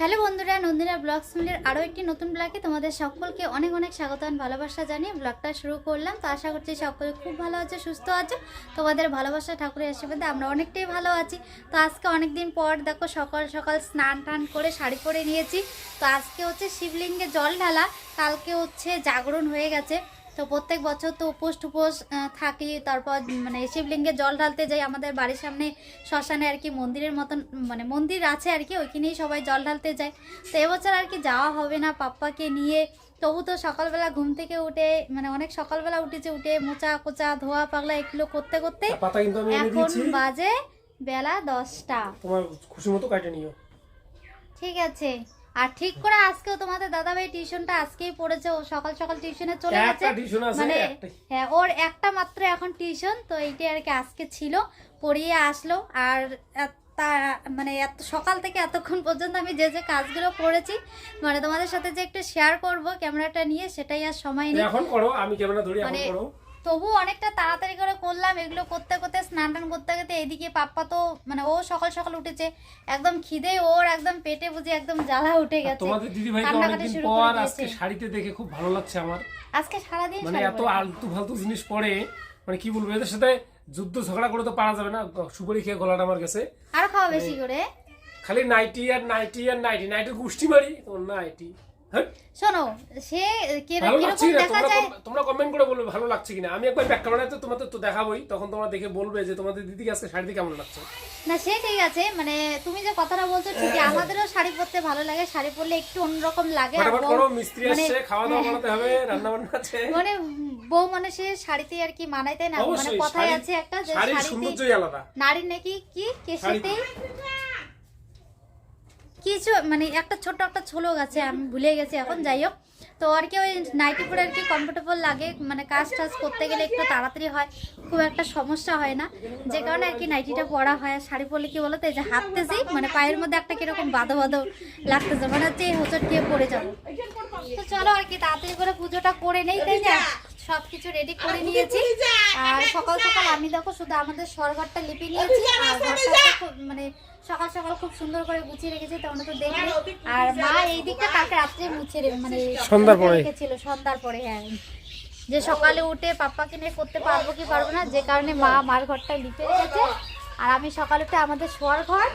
Hello বন্ধুরা, নন্দিনা blog ফ্যামিলির আরও একটি নতুন ব্লগে তোমাদের সকলকে অনেক অনেক স্বাগত আর ভালোবাসা জানিয়ে ব্লগটা শুরু করলাম। তো আশা করছি সকলে খুব ভালো আছে, সুস্থ আছো। তোমাদের ভালোবাসা, ঠাকুরের আশীর্বাদে আমরা অনেকটাই ভালো আছি। তো আজকে অনেক দিন পর দেখো সকাল সকাল স্নান টান করে শাড়ি পরে নিয়েছি। তো আজকে হচ্ছে শিবলিঙ্গে জল ঢালা, কালকে হচ্ছে জাগরণ হয়ে গেছে। তো প্রত্যেক বছর তো উপোস টুপোস থাকি তারপর মানে শিবলিঙ্গে জল ঢালতে যাই আমাদের বাড়ির সামনে শ্মশানে আর কি মন্দিরের মতন মানে মন্দির আছে আর কি ওইখানেই সবাই জল ঢালতে যায়। তো এবছর আর কি যাওয়া হবে না পাপ্পাকে নিয়ে। তবু তো সকালবেলা ঘুম থেকে উঠে মানে অনেক সকালবেলা উঠেছে উঠে মোচা কোচা ধোয়া পাগলা এগুলো করতে করতে এখন বাজে বেলা দশটা। তোমার খুশি মতো কাটে নিও। ঠিক আছে। আর ঠিক করে আজকেও তোমাদের দাদাভাই টিউশনটা আজকেই পড়েছে ও সকাল সকাল টিউশনে চলে গেছে। মানে হ্যাঁ ওর একটা মাত্র এখন টিউশন তো এইটাই আর কি আজকে ছিল পড়িয়ে আসলো। আর তা মানে এত সকাল থেকে এতক্ষণ পর্যন্ত আমি যে যে কাজগুলো করেছি মানে তোমাদের সাথে যে একটু শেয়ার করব ক্যামেরাটা নিয়ে সেটাই আর সময় নেই। এখন করো আমি ক্যামেরা ধরি এখন মানে- করো। তবু অনেকটা তাড়াতাড়ি করে করলাম। এগুলো করতে করতে স্নান টান করতে করতে এদিকে পাপ্পা তো মানে ও সকাল সকাল উঠেছে। একদম খিদে ওর একদম পেটে বুঝি একদম জ্বালা উঠে গেছে। তোমাদের দিদি কান্নাকাটি অনেকদিন পর আজকে শাড়িতে দেখে খুব ভালো লাগছে আমার। আজকে সারাদিন মানে এত আলতু ফালতু জিনিস পরে মানে কি বলব এদের সাথে যুদ্ধ ঝগড়া করে তো পারা যাবে না। সুপারি খেয়ে গলাটা আমার গেছে। আর খাওয়া বেশি করে? খালি নাইটি আর নাইটি আর নাইটি। নাইটির গুষ্টি মারি তোমার নাইটি। শোনো সে কীরকম দেখা যায় তোমরা কমেন্ট করে বলবে ভালো লাগছে কিনা। আমি একবার ব্যাক ক্যামেরাতে তোমাদের তো দেখাবোই তখন তোমরা দেখে বলবে যে তোমাদের দিদিকে আজকে শাড়িতে কেমন লাগছে? না সে ঠিক আছে মানে তুমি যে কথাটা বলছো ঠিকই আমাদেরও শাড়ি পরতে ভালো লাগে শাড়ি পরলে একটু অন্যরকম লাগে মিস্ত্রি মানে- আসছে খাওয়া দাওয়া বানাতে হবে রান্না বান্না আছে। মানে বউ মানুষের শাড়িতে আর কি মানায় তাই না? মানে শাড়ি- আছে একটা যে শাড়িতে আলাদা। নারী নাকি কি? কেশেতেই কিছু মানে একটা ছোট একটা ছোলক আছে, আমি ভুলে গেছি, এখন যাই হোক। তো আর কি ওই নাইটি পরে আর কি কমফোর্টেবল লাগে মানে কাজ টাজ করতে গেলে একটু তাড়াতাড়ি হয়, খুব একটা সমস্যা হয় না। যে কারণে আর কি নাইটিটা পরা হয়, আর শাড়ি পরলে কি বলতো, এই যে হাঁটতেছি মানে পায়ের মধ্যে একটা কীরকম বাঁধো বাঁধো লাগতেছে মানে হচ্ছে হোঁচট খেয়ে পড়ে যাব। তো চলো আর কি, তাড়াতাড়ি করে পুজোটা করে নেই, তাই না? সব কিছু রেডি করে নিয়েছি। আর সকাল সকাল আমি দেখো শুধু আমাদের সরঘরটা লিপে নিয়েছি আর ঘরটা মানে সকাল সকাল খুব সুন্দর করে গুছিয়ে রেখেছি তোমরা তো দেখলে আর মা এই দিকটা কালকে রাত্রে মুছে রে- মানে সন্ধ্যার পরে। রেখেছিল সন্ধ্যার পরে হ্যাঁ। যে সকালে উঠে পাপ্পাকে নিয়ে করতে পারব কি পারব না যে কারণে মা মার ঘরটা লিপে রেখেছে। আর আমি সকালে উঠে আমাদের শোয়ার ঘর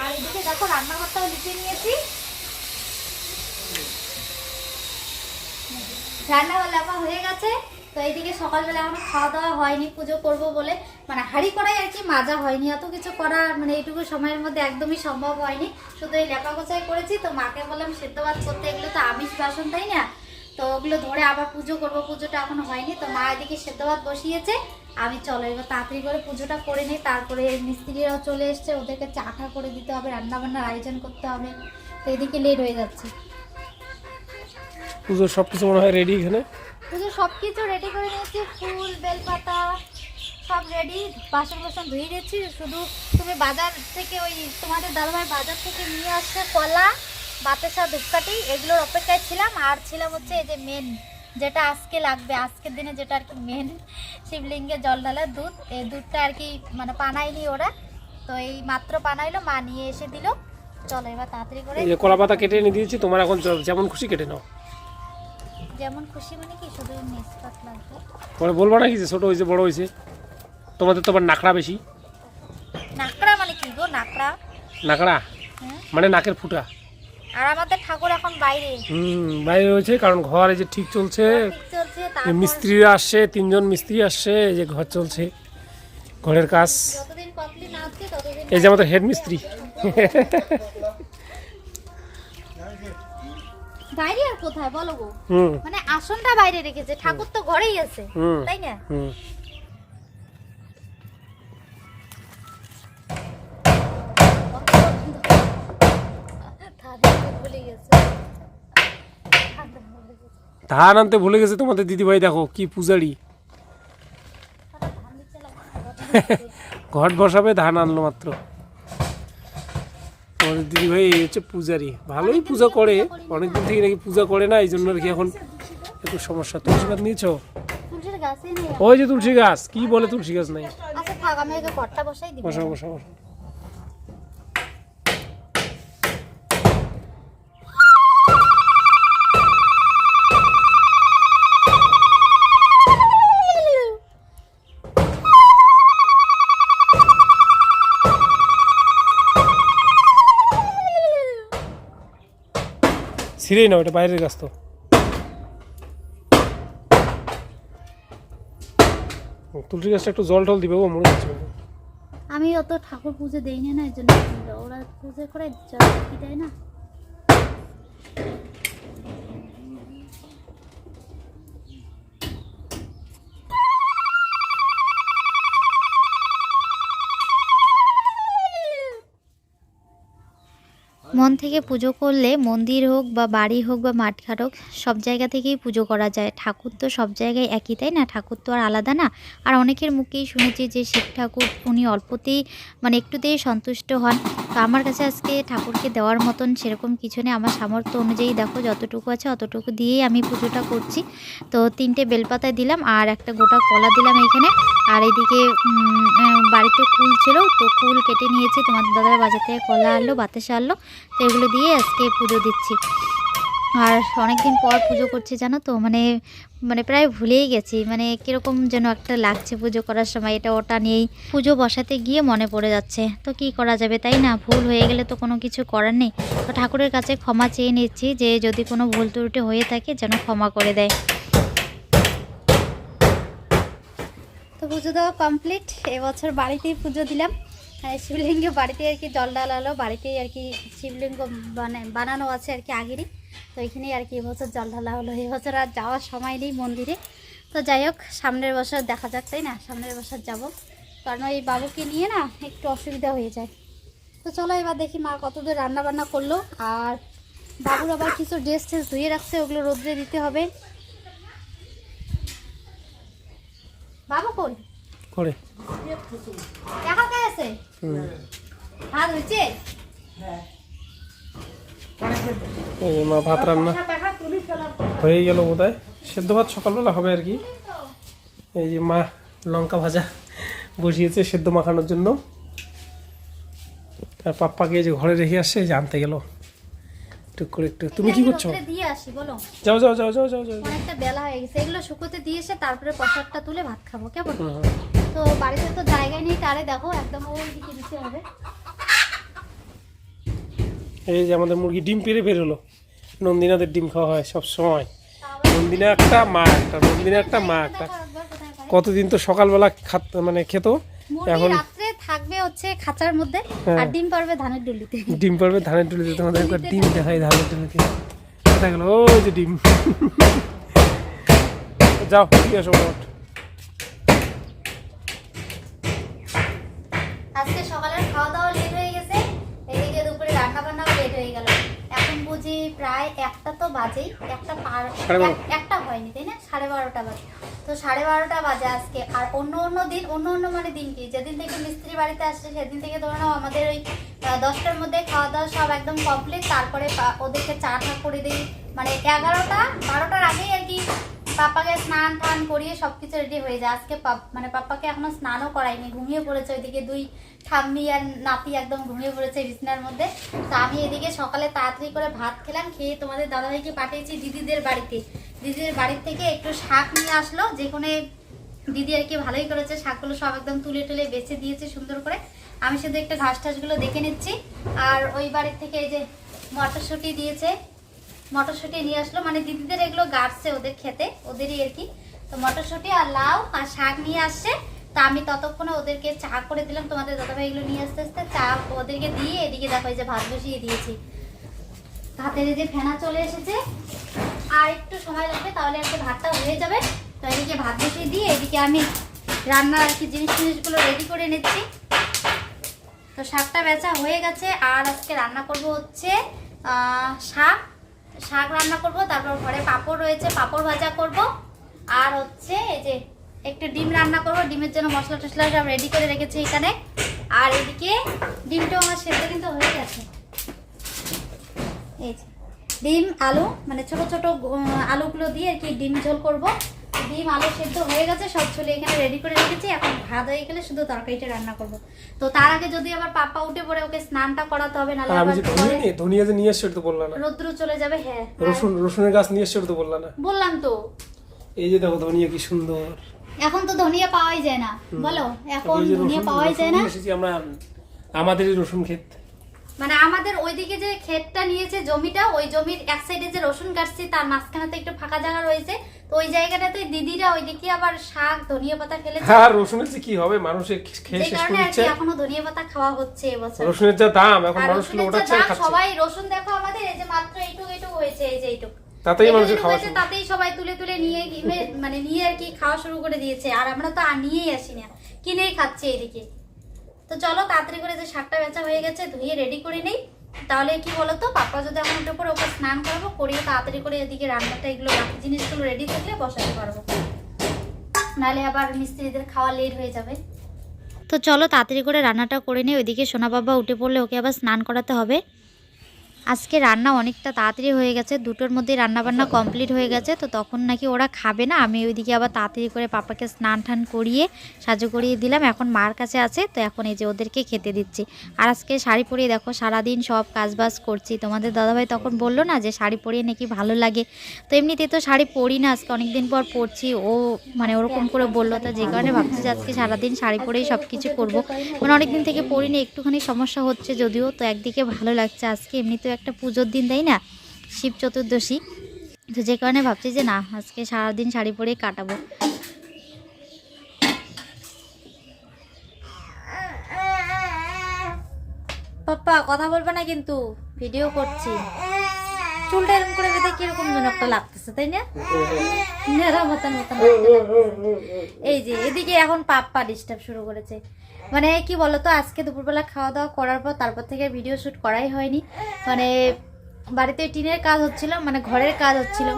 আর এদিকে দেখো রান্নাঘরটাও লিপে নিয়েছি রান্না লেপা হয়ে গেছে। তো এইদিকে সকালবেলা এখনও খাওয়া দাওয়া হয়নি, পুজো করব বলে। মানে হাড়ি করাই আর কি মাজা হয়নি। এত কিছু করা মানে এইটুকু সময়ের মধ্যে একদমই সম্ভব হয়নি। শুধু এই লেপা গোছাই করেছি। তো মাকে বললাম, সেদ্ধ ভাত করতে এগুলো তো আমিষ বাসন, তাই না? তো ওগুলো ধরে আবার পুজো করব। পুজোটা এখনও হয়নি। তো মা এদিকে সেদ্ধ ভাত বসিয়েছে। আমি চলো, এবার তাড়াতাড়ি করে পুজোটা করে নিই। তারপরে মিস্ত্রিরাও চলে এসছে। ওদেরকে চাটা করে দিতে হবে। রান্না বান্নার আয়োজন করতে হবে। তো এদিকে লেট হয়ে যাচ্ছে। পুজোর সবকিছু মনে হয় রেডি এখানে? পুজো সব কিছু রেডি করে নিয়েছি ফুল বেলপাতা সব রেডি বাসন বাসন ধুয়ে দিয়েছি। শুধু তুমি বাজার থেকে ওই তোমাদের দাদাভাই বাজার থেকে নিয়ে আসছে কলা বাতাসা ধূপকাঠি এগুলোর অপেক্ষায় ছিলাম। আর ছিলাম হচ্ছে এই যে মেন যেটা আজকে লাগবে আজকের দিনে যেটা আর কি মেন শিবলিঙ্গে জল ঢালার দুধ। এই দুধটা আর কি মানে পানাইনি ওরা। তো এই মাত্র পানাইলো মা নিয়ে এসে দিল। চলো এবার তাড়াতাড়ি করে এই যে কলা পাতা কেটে এনে দিয়েছি তোমার এখন যেমন খুশি কেটে নাও। যেমন খুশি মানে কি শুধু মেসপাত লাগবে পরে বলব না কি যে ছোট হয়েছে বড় হয়েছে? তোমাদের তো আবার নাকড়া বেশি। নাকড়া মানে কি গো নাকড়া? নাকড়া? হ্যাঁ। মানে নাকের ফুটা। আর আমাদের ঠাকুর এখন বাইরে। হুম বাইরে রয়েছে কারণ ঘর এই যে ঠিক চলছে মিস্ত্রিরা আসছে তিনজন মিস্ত্রি আসছে এই যে ঘর চলছে ঘরের কাজ। এই যে আমাদের হেড মিস্ত্রি। বাইরে আর কোথায় বলো গো? মানে আসনটা বাইরে রেখেছে ঠাকুর তো ঘরেই আছে তাই না। ধান আনতে ভুলে গেছে তোমাদের দিদিভাই দেখো কি পূজারি। ঘট বসাবে ধান আনলো মাত্র। দিদিভাই এই হচ্ছে পূজারি। ভালোই পূজা করে অনেকদিন থেকে নাকি পূজা করে না এই জন্য আর কি এখন একটু সমস্যা। তুলসী গাছ নিয়েছো? ওই যে তুলসী গাছ কি বলে তুলসী গাছ নাই? বসা বসা বসা। ছিঁড়েই না ওটা বাইরের গাছ তো। তুলসী গাছটা একটু জল টল দিবে, ও মরে যাচ্ছে আমি অত ঠাকুর পুজো দেই না এই জন্য ওরা পুজো করে জল দেয় না? মন থেকে পুজো করলে মন্দির হোক বা বাড়ি হোক বা মাঠঘাট হোক, সব জায়গা থেকেই পুজো করা যায়। ঠাকুর তো সব জায়গায় একই, তাই না? ঠাকুর তো আর আলাদা না। আর অনেকের মুখেই শুনেছি যে শিব ঠাকুর, উনি অল্পতেই মানে একটুতেই সন্তুষ্ট হন। তো আমার কাছে আজকে ঠাকুরকে দেওয়ার মতন সেরকম কিছু নেই। আমার সামর্থ্য অনুযায়ী দেখো, যতটুকু আছে অতটুকু দিয়েই আমি পুজোটা করছি। তো তিনটে বেলপাতায় দিলাম আর একটা গোটা কলা দিলাম এইখানে। আর এইদিকে বাড়িতে কুল ছিল, তো কুল কেটে নিয়েছি। তোমার দাদার বাজার থেকে কলা আনলো, বাতাসা আনলো। তো এগুলো দিয়ে আজকে পুজো দিচ্ছি। আর অনেক দিন পর পুজো করছি, জানো তো? মানে মানে প্রায় ভুলেই গেছি। মানে কীরকম যেন একটা লাগছে পুজো করার সময়, এটা ওটা নিয়েই। পুজো বসাতে গিয়ে মনে পড়ে যাচ্ছে। তো কি করা যাবে তাই না? ভুল হয়ে গেলে তো কোনো কিছু করার নেই। তো ঠাকুরের কাছে ক্ষমা চেয়ে নিচ্ছি যে, যদি কোনো ভুল ত্রুটি হয়ে থাকে যেন ক্ষমা করে দেয়। তো পুজো দেওয়া কমপ্লিট। এবছর বাড়িতেই পুজো দিলাম। শিবলিঙ্গে বাড়িতে আর কি জল ঢালালো, বাড়িতেই আর কি শিবলিঙ্গ মানে বানানো আছে আর কি আগেরই। তো এখানেই আর কি এবছর জল ঢালা হলো। এবছর আর যাওয়ার সময় নেই মন্দিরে। তো যাই হোক, সামনের বছর দেখা যাক, তাই না? সামনের বছর যাব। কারণ এই বাবুকে নিয়ে না একটু অসুবিধা হয়ে যায়। তো চলো এবার দেখি মা কতদূর রান্না বান্না করল। আর বাবুর আবার কিছু ড্রেস ট্রেস ধুয়ে রাখছে, ওগুলো রোদ্রে দিতে হবে। বাবু কই? করে। দেখা কে আছে হাত হয়েছে? এই যে মা ভাত রান্না হয়ে গেল বোধ হয় সেদ্ধ ভাত সকালবেলা হবে আর কি। এই যে মা লঙ্কা ভাজা বসিয়েছে সেদ্ধ মাখানোর জন্য। আর পাপ্পাকে এই যে ঘরে রেখে আসছে এই যে আনতে গেল। একটু করে একটু। তুমি কি করছ? দিয়ে আসি বলো। যাও যাও যাও যাও যাও যাও। অনেকটা বেলা হয়ে গেছে। এগুলো শুকোতে দিয়ে এসে তারপরে প্রসাদটা তুলে ভাত খাব কেমন? তো বাড়িতে তো জায়গায় নেই তারে দেখো একদম ওই দিকে দিতে হবে। এই যে আমাদের মুরগি ডিম পেরে বের হলো নন্দিনাদের ডিম খাওয়া হয় সব সময়। নন্দিনা একটা মা একটা নন্দিনা একটা মা একটা। কতদিন তো সকালবেলা খাত মানে খেত? এখন রাত্রে থাকবে হচ্ছে খাঁচার মধ্যে হ্যাঁ। আর ডিম পারবে ধানের ডুলিতে। ডিম পারবে ধানের টুলিতে তোমাদের একবার ডিম দেখাই ধানের টুলিতে দেখা গেল ওই যে ডিম। যাও ঠিক আছে মোট আজকে সকালের খাওয়া দাওয়া লেট হয়ে গেছে এদিকে দুপুরে রান্না বান্নাও লেট হয়ে গেল। এখন বুঝি প্রায় একটা তো বাজেই একটা পার একটা হয়নি তাই না? সাড়ে বারোটা বাজে। তো সাড়ে বারোটা বাজে আজকে। আর অন্য অন্য দিন অন্য অন্য মানে দিন কি? যেদিন থেকে মিস্ত্রি বাড়িতে আসছে সেদিন থেকে ধরে নাও আমাদের ওই দশটার মধ্যে খাওয়া দাওয়া সব একদম কমপ্লিট তারপরে ওদেরকে চা টা করে দিই। মানে এগারোটা বারোটার আগেই আর কি পাপাকে স্নান টান করিয়ে সবকিছু রেডি হয়ে যায়। আজকে মানে পাপাকে এখনও স্নানও করাইনি ঘুমিয়ে পড়েছে ওইদিকে দুই ঠাম্মি আর নাতি একদম ঘুমিয়ে পড়েছে বিছনার মধ্যে। তো আমি এদিকে সকালে তাড়াতাড়ি করে ভাত খেলাম, খেয়ে তোমাদের দাদাভাইকে পাঠিয়েছি দিদিদের বাড়িতে। দিদিদের বাড়ির থেকে একটু শাক নিয়ে আসলো যেখানে দিদি আর কি ভালোই করেছে, শাকগুলো সব একদম তুলে তুলে বেছে দিয়েছে সুন্দর করে। আমি শুধু একটা ঘাস টাসগুলো দেখে নিচ্ছি। আর ওই বাড়ির থেকে এই যে মটরশুঁটি দিয়েছে মটরশুঁটি নিয়ে আসলো। মানে দিদিদের এগুলো গাড়ছে ওদের খেতে, ওদেরই আর কি। তো মটরশুঁটি আর লাউ আর শাক নিয়ে আসছে। তা আমি ততক্ষণে ওদেরকে চা করে দিলাম। তোমাদের দাদাভাই এগুলো নিয়ে আসতে আসতে চা ওদেরকে দিয়ে এদিকে দেখো এই যে ভাত বসিয়ে দিয়েছি। ভাতের যে ফেনা চলে এসেছে। আর একটু সময় লাগবে, তাহলে আর কি ভাতটা হয়ে যাবে। তো এদিকে ভাত বসিয়ে দিয়ে এদিকে আমি রান্নার আর কি জিনিস জিনিসগুলো রেডি করে নিচ্ছি। তো শাকটা বেচা হয়ে গেছে। আর আজকে রান্না করব হচ্ছে শাক শাক রান্না করব, তারপর ঘরে পাঁপড় রয়েছে, পাঁপড় ভাজা করব। আর হচ্ছে এই যে একটু ডিম রান্না করব, ডিমের জন্য মশলা টসলা সব রেডি করে রেখেছি এখানে। আর এদিকে ডিমটাও আমার সেদ্ধ কিন্তু হয়ে গেছে। এই যে ডিম, আলু মানে ছোট ছোট আলুগুলো দিয়ে আর কি ডিম ঝোল করব। ডিম আলু সেদ্ধ হয়ে গেছে সব চলে এখানে রেডি করে রেখেছি। এখন ভাত হয়ে গেলে শুধু তরকারিটা রান্না করব। তো তার আগে যদি আবার পাপা উঠে পড়ে ওকে স্নানটা করাতে হবে নাহলে আমি যে ধনিয়া নিয়ে ধনিয়া যে নিয়ে এসছো তো বললা না। রোদ্রু চলে যাবে হ্যাঁ রসুন রসুনের গাছ নিয়ে এসছো তো বললা না। বললাম তো। এই যে দেখো ধনিয়া কি সুন্দর। এখন তো ধনিয়া পাওয়াই যায় না বলো এখন ধনিয়া পাওয়াই যায় না? আমরা আমাদেরই রসুন ক্ষেত। মানে আমাদের ওইদিকে যে ক্ষেতটা নিয়েছে জমিটা ওই জমির এক সাইডে যে রসুন কাটছি তার মাঝখানে একটু ফাঁকা জায়গা রয়েছে। তো ওই জায়গাটাতে দিদিরা ওইদিকে আবার শাক ধনিয়া পাতা ফেলেছে। হ্যাঁ রসুনের যে কি হবে? মানুষে খেয়ে শেষ করে দিচ্ছে। এখনও ধনিয়া পাতা খাওয়া হচ্ছে এবছর। রসুনের যা দাম এখন মানুষ ওটাচ্ছে খাচ্ছে? সবাই রসুন দেখো আমাদের এই যে মাত্র এইটুকু এইটুকু হয়েছে এই যে এইটুকু। তাতেই মানুষের খাওয়া শুরু। তাতেই সবাই তুলে তুলে নিয়ে মানে নিয়ে আর কি খাওয়া শুরু করে দিয়েছে। আর আমরা তো আর নিয়েই আসি না কিনেই খাচ্ছি এদিকে। তো চলো তাড়াতাড়ি করে যে শাকটা বেচা হয়ে গেছে, ধুয়ে রেডি করে নেই। তাহলে কি তো পাপা যদি এখন উঠে পরে ওকে স্নান করব, করিয়ে তাড়াতাড়ি করে এদিকে রান্নাটা এগুলো বাকি জিনিসগুলো রেডি থাকলে বসাতে পারব। নাহলে আবার মিস্ত্রিদের খাওয়া লেট হয়ে যাবে। তো চলো তাড়াতাড়ি করে রান্নাটা করে নিই ওইদিকে সোনা বাবা উঠে পড়লে ওকে আবার স্নান করাতে হবে। আজকে রান্না অনেকটা তাড়াতাড়ি হয়ে গেছে, দুটোর মধ্যে রান্না বান্না কমপ্লিট হয়ে গেছে, তো তখন নাকি ওরা খাবে না, আমি ওইদিকে আবার তাড়াতাড়ি করে পাপাকে স্নান টান করিয়ে সাজু করিয়ে দিলাম, এখন মার কাছে আছে, তো এখন এই যে ওদেরকে খেতে দিচ্ছি। আর আজকে শাড়ি পরিয়ে দেখো, সারাদিন সব কাজবাজ করছি, তোমাদের দাদাভাই তখন বলল না যে শাড়ি পরিয়ে নাকি ভালো লাগে, তো এমনিতে তো শাড়ি পরি না, আজকে অনেকদিন পর পরছি, ও মানে ওরকম করে বলল, তো যে কারণে ভাবছি যে আজকে সারাদিন শাড়ি পরেই সব কিছু করব মানে অনেকদিন থেকে পরিনি, একটুখানি সমস্যা হচ্ছে যদিও, তো একদিকে ভালো লাগছে, আজকে এমনিতেও একটা পুজোর দিন তাই না, শিব চতুর্দশী। তো যে কারণে ভাবছি যে না, আজকে সারাদিন শাড়ি পরেই কাটাবো। পাপ্পা, কথা বলবে না কিন্তু, ভিডিও করছি। চুলটা এরকম করে বেঁধে কীরকম যেন একটা লাগতেছে, তাই না? নেড়া মতন মতন এই যে, এদিকে এখন পাপ্পা ডিস্টার্ব শুরু করেছে। মানে কি বলতো, আজকে দুপুরবেলা খাওয়া দাওয়া করার পর তারপর থেকে ভিডিও শ্যুট করাই হয়নি। মানে বাড়িতে টিনের কাজ হচ্ছিল মানে ঘরের কাজ হচ্ছিল।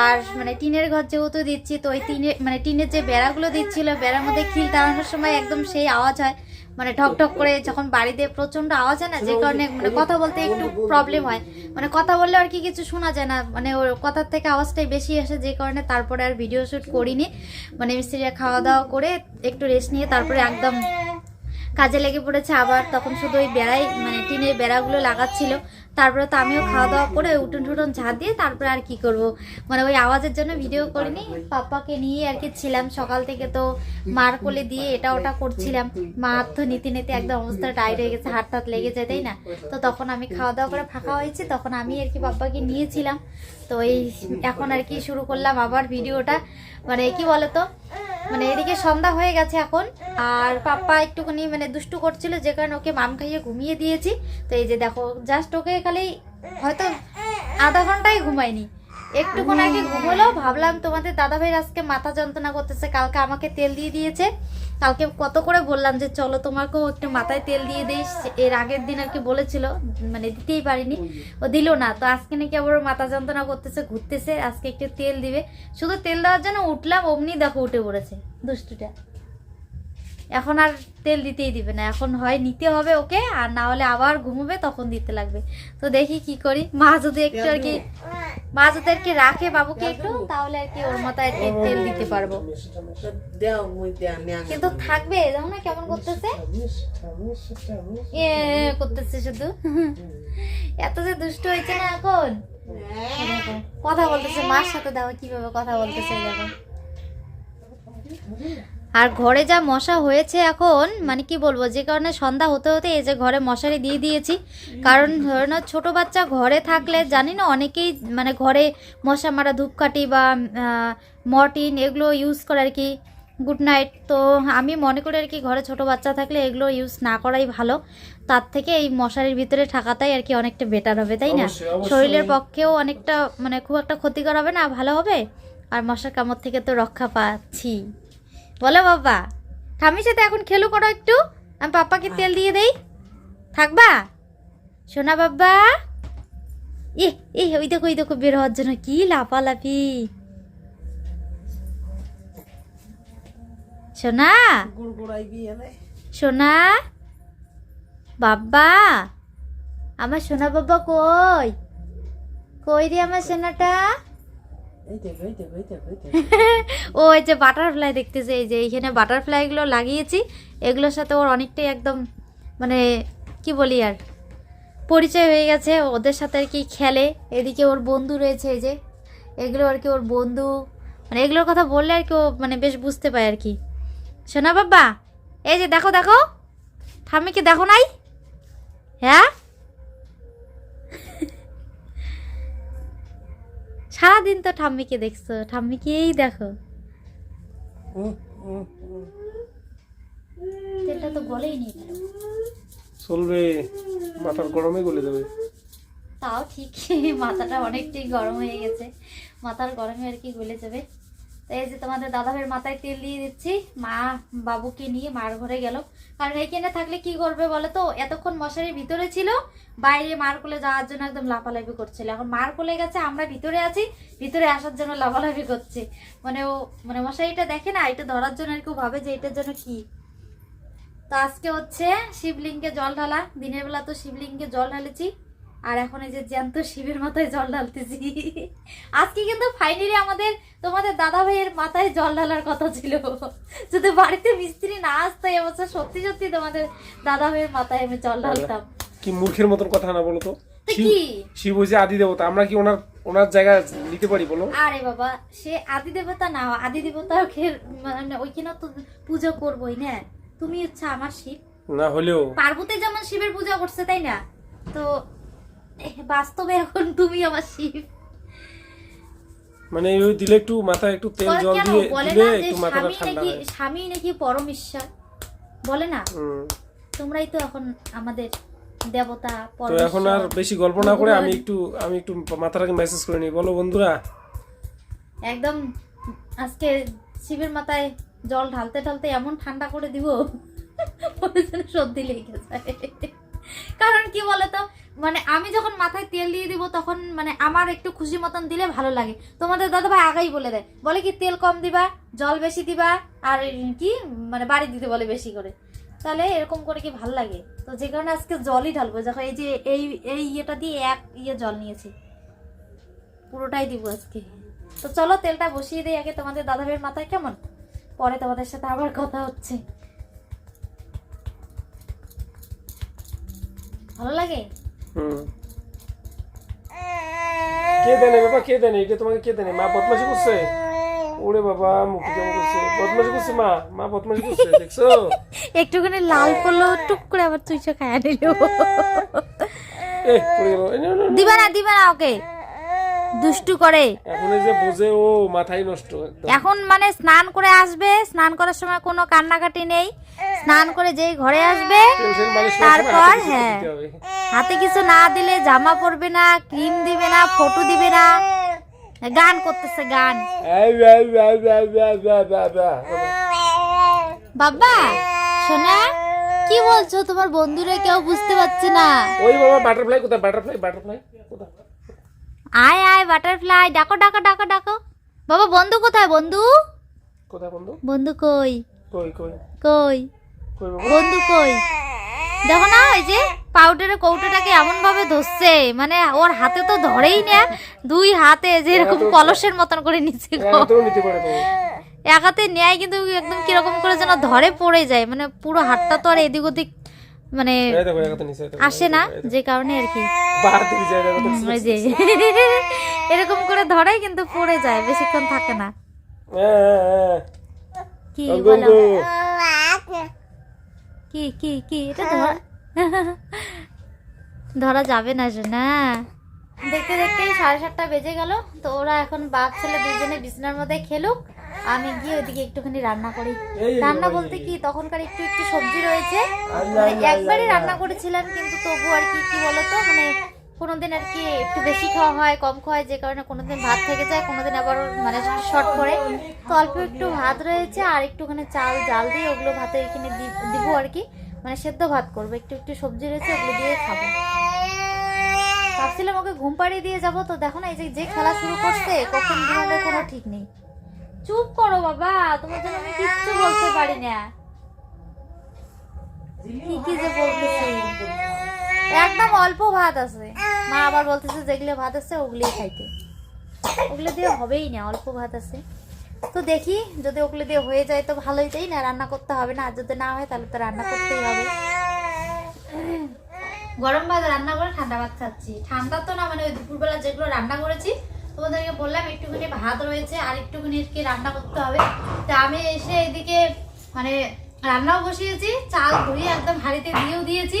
আর মানে টিনের ঘর যেহেতু দিচ্ছি, তো ওই টিনের মানে টিনের যে বেড়াগুলো দিচ্ছিল, বেড়ার মধ্যে খিল টানানোর সময় একদম সেই আওয়াজ হয়। মানে ঠক করে যখন বাড়িতে প্রচণ্ড আওয়াজ হয় না, যে কারণে মানে কথা বলতে একটু প্রবলেম হয়। মানে কথা বললে আর কি কিছু শোনা যায় না মানে ওর কথার থেকে আওয়াজটাই বেশি আসে, যে কারণে তারপরে আর ভিডিও শ্যুট করিনি। মানে মিস্ত্রিরা খাওয়া দাওয়া করে একটু রেস্ট নিয়ে তারপরে একদম কাজে লেগে পড়েছে, আবার তখন শুধু ওই বেড়াই মানে টিনের বেড়াগুলো লাগাচ্ছিল। তারপরে তো আমিও খাওয়া দাওয়া করে উঠুন টুটন ঝাঁ দিয়ে তারপরে আর কি করব। মানে ওই আওয়াজের জন্য ভিডিও করিনি পাপাকে নিয়ে আর কি ছিলাম। সকাল থেকে তো মার কোলে দিয়ে এটা ওটা করছিলাম। মা হাত তো নিতে নিতে একদম অবস্থা টাইট হয়ে গেছে হাত টাত লেগে যায়, তাই না? তো তখন আমি খাওয়া দাওয়া করে ফাঁকা হয়েছি, তখন আমি আর কি পাপাকে নিয়েছিলাম। তো এই এখন আর কি শুরু করলাম আবার ভিডিওটা। মানে কি বলতো? মানে এদিকে সন্ধ্যা হয়ে গেছে এখন, আর পাপ্পা একটুখানি মানে দুষ্টু করছিল, যে কারণে ওকে মাম খাইয়ে ঘুমিয়ে দিয়েছি। তো এই যে দেখো জাস্ট ওকে খালি হয়তো আধা ঘন্টায় ঘুমায়নি। একটুক্ষণ আগে ঘুমোলো, ভাবলাম তোমাদের দাদাভাই আজকে মাথা যন্ত্রণা করতেছে, কালকে আমাকে তেল দিয়ে দিয়েছে। কালকে কত করে বললাম যে, চলো তোমাকেও একটু মাথায় তেল দিয়ে দিস এর আগের দিন আর কি বলেছিল মানে দিতেই পারিনি। ও দিল না, তো আজকে নাকি আবার মাথা যন্ত্রণা করতেছে, ঘুরতেছে, আজকে একটু তেল দিবে। শুধু তেল দেওয়ার জন্য উঠলাম, অমনি দেখো উঠে পড়েছে, দুষ্টুটা। এখন আর তেল দিতেই দিবে না। এখন হয় নিতে হবে ওকে, আর না হলে আবার ঘুমোবে, তখন দিতে লাগবে। তো দেখি কি করি। মা যদি একটু আর কি মা যদি আর কি রাখে বাবুকে একটু, তাহলে আর কি ওর মাথায় আর কি তেল দিতে পারব। দেও কিন্তু থাকবে দেখো না কেমন করতেছে? করতেছে শুধু। এত যে দুষ্ট হয়েছে না এখন। কথা বলতেছে, মার সাথে দেখো কীভাবে কথা বলতেছে দেখো। আর ঘরে যা মশা হয়েছে এখন মানে কি বলব যে কারণে সন্ধ্যা হতে হতে এই যে ঘরে মশারি দিয়ে দিয়েছি। কারণ ধরে না ছোটো বাচ্চা ঘরে থাকলে জানি না অনেকেই মানে ঘরে মশা মারা ধূপকাঠি বা মর্টিন এগুলো ইউজ করে আর কি। গুড নাইট তো আমি মনে করি আর কি ঘরে ছোট বাচ্চা থাকলে এগুলো ইউজ না করাই ভালো। তার থেকে এই মশারির ভিতরে থাকাটাই আর কি অনেকটা বেটার হবে তাই না। শরীরের পক্ষেও অনেকটা মানে খুব একটা ক্ষতিকর হবে না ভালো হবে। আর মশার কামড় থেকে তো রক্ষা পাচ্ছি। বলো বাবা ঠামির সাথে এখন খেলু করো একটু, আমি পাপাকে তেল দিয়ে দেই। থাকবা? সোনা বাবা? ই ই ওই দেখো ওই দেখো, বের হওয়ার জন্য কি লাফালাফি। সোনা? সোনা? বাবা? আমার সোনা বাবা কই? কই রে আমার সোনাটা? ও, এই যে বাটারফ্লাই দেখতেছে, এই যে এইখানে বাটারফ্লাইগুলো লাগিয়েছি, এগুলোর সাথে ওর অনেকটাই একদম মানে কি বলি আর, পরিচয় হয়ে গেছে, ওদের সাথে আর কি খেলে, এদিকে ওর বন্ধু রয়েছে, এই যে, এগুলো আর কি ওর বন্ধু মানে এগুলোর কথা বললে আর কি ও মানে বেশ বুঝতে পায় আর কি। শোনা বাবা, এই যে দেখো দেখো ঠাম্মিকে দেখো নাই? হ্যাঁ? সারাদিন তো ঠাম্মিকে দেখছ ঠাম্মিকেই দেখো। তেলটা তো গলেই চলবে মাথার গরমে গলে যাবে। তাও ঠিক মাথাটা অনেকটাই গরম হয়ে গেছে। মাথার গরমে আর কি গলে যাবে। এই যে তোমাদের দাদাভাইয়ের মাথায় তেল দিয়ে দিচ্ছি। মা বাবুকে নিয়ে মার ঘরে গেল। কারণ এইখানে থাকলে কি করবে বলো তো? এতক্ষণ মশারির ভিতরে ছিল, বাইরে মার কোলে যাওয়ার জন্য একদম লাফালাফি করছিল। এখন মার কোলে গেছে, আমরা ভিতরে আছি, ভিতরে আসার জন্য লাফালাফি করছে। মানে ও মানে মশারিটা দেখে না, এটা ধরার জন্য আর কেউ ভাবে যে এটার জন্য কি। তো আজকে হচ্ছে শিবলিঙ্গে জল ঢালা। দিনের বেলা তো শিবলিঙ্গে জল ঢালেছি। আর এখন এই যে জ্যান্ত শিবের মাথায় জল ঢালতেছি। আজকে কিন্তু ফাইনালি আমাদের তোমাদের দাদা ভাইয়ের মাথায় জল ঢালার কথা ছিল। যদি বাড়িতে মিস্ত্রি না আসতো এবছর সত্যি সত্যি তোমাদের দাদা ভাইয়ের মাথায় আমি জল ঢালতাম। কি মূর্খের মতন কথা না বলো তো? শিব আদি দেবতা আমরা কি ওনার ওনার জায়গা নিতে পারি বলো? আরে বাবা সে আদি দেবতা না আদি দেবতাকে মানে ওইখানে তো পুজো করবোই না। তুমি হচ্ছে আমার শিব। না হলেও পার্বতী যেমন শিবের পূজা করছে তাই না? তো বাস্তবে এখন তুমি আমার শিব। মানে ওই দিলে একটু মাথায় একটু তেল জল দিয়ে দিলে একটু মাথাটা ঠান্ডা হয়। স্বামী নাকি পরম ঈশ্বর বলে না? তোমরাই তো এখন আমাদের দেবতা তো এখন আর বেশি গল্প না করে আমি একটু আমি একটু মাথাটাকে মেসেজ করে নিই। বলো বন্ধুরা। একদম আজকে শিবের মাথায় জল ঢালতে ঢালতে এমন ঠান্ডা করে দিব সর্দি লেগে যায়। কারণ কি বলতো? মানে আমি যখন মাথায় তেল দিয়ে দিব তখন মানে আমার একটু খুশি মতন দিলে ভালো লাগে। তোমাদের দাদা ভাই আগাই বলে দেয়, বলে কি তেল কম দিবা, জল বেশি দিবা, আর কি মানে বাড়ি দিতে বলে বেশি করে। তাহলে এরকম করে কি ভালো লাগে? তো যে কারণে আজকে জলই ঢালবো। যখন এই যে এই এই ইয়েটা দিয়ে এক ইয়ে জল নিয়েছি। পুরোটাই দিব আজকে। তো চলো তেলটা বসিয়ে দিই আগে তোমাদের দাদা ভাইয়ের মাথায় কেমন? পরে তোমাদের সাথে আবার কথা হচ্ছে। ভালো লাগে? কে দেনে বাবা? কে দেনে এটা তোমাকে কে দেনে মা বদমাশি করছে। ওরে বাবা মুখে কেমন করছে? বদমাশি করছে মা? মা বদমাশি করছে দেখছ? একটুখানি লাল করল টুক করে আবার তুই খায় নিল। দিবা না দিবা না ওকে। দুষ্টু করে। এখন যে বোঝে ও মাথায় নষ্ট এখন মানে স্নান করে আসবে স্নান করার সময় কোনো কান্নাকাটি নেই। স্নান করে যেই ঘরে আসবে তারপর হ্যাঁ হাতে কিছু না দিলে জামা পরবে না ক্রিম দিবে না ফটো দিবে না। গান করতেছে গান। বাবা সোনা কি বলছো? তোমার বন্ধুরা কেউ বুঝতে পারছে না। ওই বাবা বাটারফ্লাই কোথায়? বাটারফ্লাই বাটারফ্লাই কোথায়? আয় আয় বাটারফ্লাই ডাকো ডাকো ডাকো ডাকো। বাবা বন্ধু কোথায়? বন্ধু? কোথায় বন্ধু? বন্ধু কই? কই কই? কই? বন্ধু কই? দেখো না ওই যে পাউডারের কৌটোটাকে এমন ভাবে ধরছে মানে ওর হাতে তো ধরেই না দুই হাতে যে এরকম কলসের মতন করে তো এক হাতে নেয় কিন্তু একদম কীরকম করে যেন ধরে পড়ে যায় মানে পুরো হাতটা তো আর এদিক ওদিক মানে নিচে আসে না যে কারণে আর কি। এরকম করে ধরে কিন্তু পড়ে যায় বেশিক্ষণ থাকে না। হ্যাঁ, হ্যাঁ, কি হ্যাঁ। বলো? গঙ্গু। কি কি কি? এটা ধরা ধরা যাবে না না। দেখতে দেখতে সাড়ে সাতটা বেজে গেল। তো ওরা এখন বাপ ছেলে দুজনে বিছনার মধ্যে খেলুক। আমি গিয়ে ওইদিকে একটুখানি রান্না করি। রান্না বলতে কি তখনকার একটু একটু সবজি রয়েছে। মানে একবারই রান্না করেছিলাম কিন্তু তবু আর কি কি বলতো? মানে কোনোদিন আর কি একটু বেশি খাওয়া হয়, কম খাওয়া হয়, যে কারণে কোনোদিন ভাত থেকে যায়, কোনোদিন আবার মানে শর্ট করে। তো অল্প একটু ভাত রয়েছে আর একটুখানি চাল, জাল দিয়ে ওগুলো ভাতে এখানে দিব আর কি। মানে সেদ্ধ ভাত করব, একটু একটু সবজি রয়েছে ওগুলো দিয়ে খাব। ভাবছিলাম ওকে ঘুম পাড়িয়ে দিয়ে যাব, তো দেখো না, এই যে যে খেলা শুরু করছে, কখন ঘুমাবে কোনো ঠিক নেই। চুপ করো বাবা, তোমার জন্য আমি কিচ্ছু বলতে পারি না। কি কি যে বলতেছে। একদম অল্প ভাত আছে। মা আবার বলতেছে, যেগুলো ভাত আছে, ওগুলোই খাইতে। ওগুলো দিয়ে হবেই না, অল্প ভাত আছে। তো দেখি, যদি ওগুলো দিয়ে হয়ে যায় তো ভালোই, তাই না? রান্না করতে হবে না, আর যদি না হয়, তাহলে তো রান্না করতেই হবে। গরম ভাত রান্না করে ঠান্ডা ভাত খাচ্ছি। ঠান্ডা তো না মানে ওই দুপুরবেলা যেগুলো রান্না করেছি, তোমাদেরকে বললাম, একটুখানি ভাত রয়েছে আর একটুখানি কি রান্না করতে হবে। তা আমি এসে এদিকে মানে রান্নাও বসিয়েছি, চাল ধুয়ে একদম হাঁড়িতে দিয়েও দিয়েছি।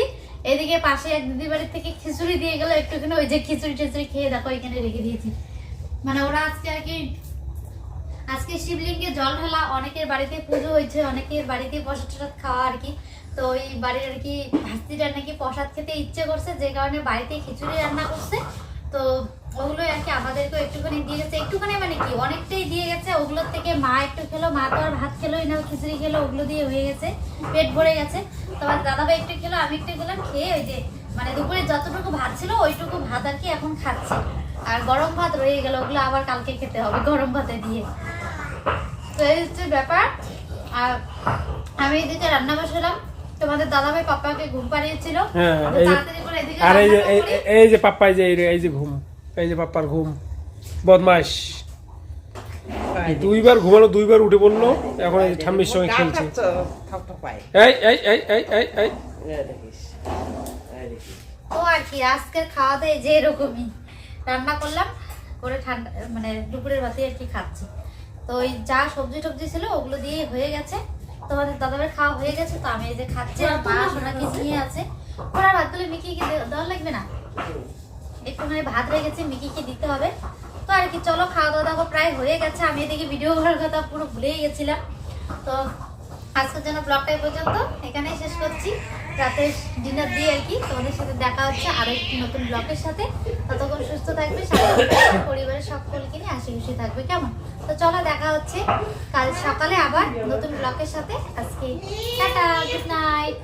এদিকে পাশে এক দিদি বাড়ির থেকে খিচুড়ি দিয়ে গেল, একটুখানি ওই যে খিচুড়ি টিচুড়ি খেয়ে দেখো এখানে রেখে দিয়েছি। মানে ওরা আজকে আর কি, আজকে শিবলিঙ্গে জল ঢালা, অনেকের বাড়িতে পুজো হয়েছে, অনেকের বাড়িতে প্রসাদ টসাদ খাওয়া আর কি। তো ওই বাড়ির আর কি ভাস্তিটা নাকি প্রসাদ খেতে ইচ্ছে করছে, যে কারণে বাড়িতে খিচুড়ি রান্না করছে। তো ওগুলো আর কি আমাদেরকেও একটুখানি দিয়ে গেছে একটুখানি মানে কি অনেকটাই দিয়ে গেছে। ওগুলোর থেকে মা একটু খেলো মা তো আর ভাত খেলোই না খিচুড়ি খেলো ওগুলো দিয়ে হয়ে গেছে। পেট ভরে গেছে। তোমার দাদাভাই একটু খেলো আমি একটু খেলাম খেয়ে ওই যে মানে দুপুরে যতটুকু ভাত ছিল ওইটুকু ভাত আর কি এখন খাচ্ছি। আর গরম ভাত রয়ে গেল ওগুলো আবার কালকে খেতে হবে গরম ভাতে দিয়ে। তো এই হচ্ছে ব্যাপার। আর আমি এদিকে রান্না বসালাম। তোমাদের দাদাভাই পাপাকে ঘুম পাড়িয়েছিল। হ্যাঁ, তাড়াতাড়ি করে এদিকে আর এই যে এই- যে পাপ্পা এই যে এই যে ঘুম। এই যে পাপ্পার ঘুম। বদমাস দুইবার ঘুমালো দুইবার উঠে পড়ল এখন এই ঠাম্মির সঙ্গে খেলছে। এই এই এই এই এই এই। তো আর কি আজকের খাওয়া দাওয়া যে এরকমই রান্না করলাম করে ঠান্ডা মানে দুপুরের ভাতে আর কি খাচ্ছি। তো ওই যা সবজি টবজি ছিল ওগুলো দিয়ে হয়ে গেছে। তোমাদের দাদাভাই খাওয়া হয়ে গেছে তো আমি এই যে খাচ্ছি আর মা সোনাকে নিয়ে আছে। ওরা ভাতগুলো মিকিকে দে- দেওয়া লাগবে না? একটুখানি ভাত রেখেছি মিকিকে দিতে হবে। তো আর কি, চলো খাওয়া দাওয়া দেখো প্রায় হয়ে গেছে। আমি এদিকে ভিডিও করার কথা পুরো ভুলেই গেছিলাম। তো আজকের জন্য ব্লগটা এই পর্যন্ত। এখানেই শেষ করছি। রাতে ডিনার দিয়ে আর কি তোমাদের সাথে দেখা হচ্ছে আরও একটি নতুন ব্লগের সাথে। ততক্ষণ সুস্থ থাকবে পরিবারের সকলকে নিয়ে হাসি খুশি থাকবে, কেমন? তো চলো দেখা হচ্ছে কাল সকালে আবার নতুন ব্লগের সাথে। আজকে টাটা গুড নাইট